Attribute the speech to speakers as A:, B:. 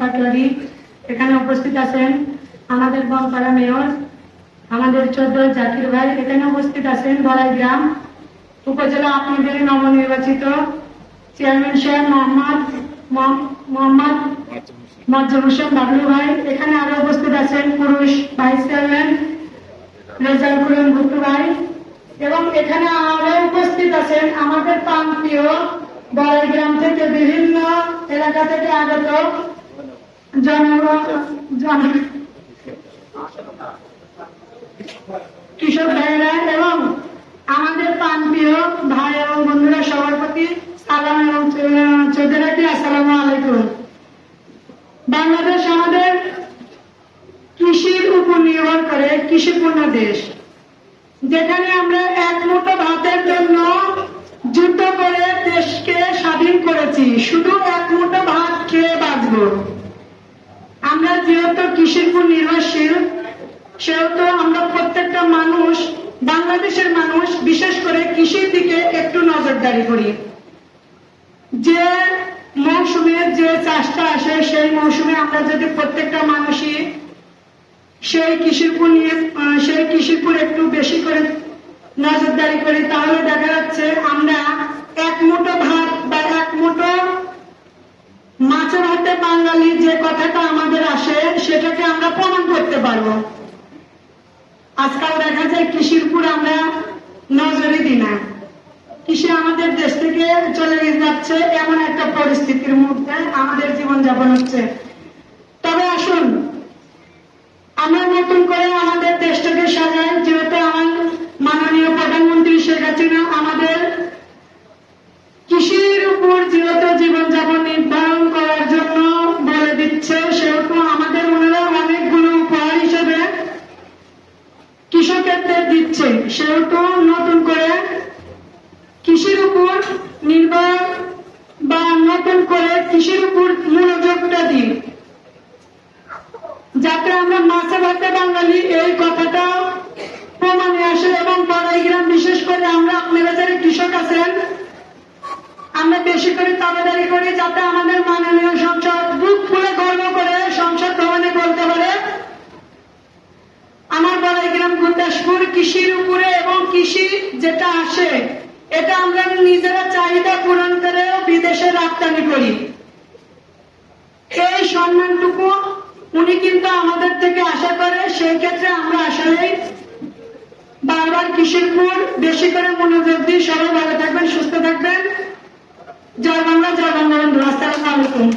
A: পাটোয়ারি। এখানে উপস্থিত আছেন আমাদের বনপাড়া মেয়র, আমাদের চোদ্দ জাকির ভাই। এখানে উপস্থিত আছেন বড়াই গ্রাম উপজেলা আপনাদের নবনির্বাচিত চেয়ারম্যান সাহেব মোহাম্মদ মোহাম্মদ মজ্জুর হোসেন বাবলু ভাই। এখানে আরও উপস্থিত আছেন পুরুষ ভাইস চেয়ারম্যান রেজাল করিম ভুট্টু ভাই। এবং এখানে আরও উপস্থিত আছেন আমাদের প্রান্তীয় বড়াই গ্রাম থেকে বিভিন্ন এলাকা থেকে আগত কৃষক ভাইয়েরা এবং আমাদের প্রান্তীয় ভাই এবং বন্ধুরা সবার প্রতি সালাম এবং চোদ্দাটি আসসালামু আলাইকুম বাংলাদেশ আমাদের কৃষির উপর নির্ভর করে কৃষিপূর্ণ দেশ। যেখানে আমরা এক মুঠো ভাতের জন্য যুদ্ধ করে দেশকে স্বাধীন করেছি শুধু এক মুঠো ভাত খেয়ে বাঁচব। আমরা যেহেতু কৃষির উপর নির্ভরশীল, সেহেতু আমরা প্রত্যেকটা মানুষ, বাংলাদেশের মানুষ, বিশেষ করে কৃষির দিকে একটু নজরদারি করি। যে মৌসুমে যে চাষটা আসে, সেই মৌসুমে আমরা যদি প্রত্যেকটা মানুষই সেই কৃষির উপর নিয়ে সেই কৃষির উপর একটু বেশি করে নজরদারি করি, তাহলে দেখা যাচ্ছে আমরা ভাতে যে কথাটা আমাদের আসে, সেটাকে আমরা প্রমাণ করতে পারব। আজকাল দেখা যায় কৃষির উপর আমরা নজরই দিই না। কৃষি আমাদের দেশ থেকে চলে যাচ্ছে এমন একটা পরিস্থিতির মধ্যে আমাদের জীবনযাপন হচ্ছে। তবে আসুন, আমরা নতুন করে আমাদের দেশটাকে সাজাই, যেহেতু আমার মাননীয় প্রধানমন্ত্রী শেখ হাসিনা আমাদের কৃষির উপর যেহেতু জীবনযাপন নির্ধারণ করার জন্য বলে দিচ্ছে সেহেতু আমাদের ওনারা অনেকগুলো উপহার হিসেবে কৃষকদের দিচ্ছে সেহেতু নতুন করে কৃষির উপর নির্ভর বা নতুন করে কৃষির উপর মনোযোগটা দিই যাতে আমরা মাছে ভাতে বাঙালি, এই কথাটা প্রমাণে আসে এবং গ্রাম বিশেষ করে আমরা আপনারা যারা কৃষক আছেন। আমরা বেশি করে তাবেদারি করি যাতে আমাদের বড়াই গ্রাম কৃষির উপরে এবং কৃষি যেটা আসে, এটা আমরা নিজেরা চাহিদা পূরণ করে বিদেশে রপ্তানি করি। এই সম্মানটুকু উনি কিন্তু আমাদের থেকে আশা করে, সেই ক্ষেত্রে আমরা আসলে বারবার কৃষির উপর বেশি করে মনোযোগ দিই সবাই ভালো থাকবেন, সুস্থ থাকবেন। জয় বাংলা, জয় বঙ্গবন্ধু। আসসালামু আলাইকুম।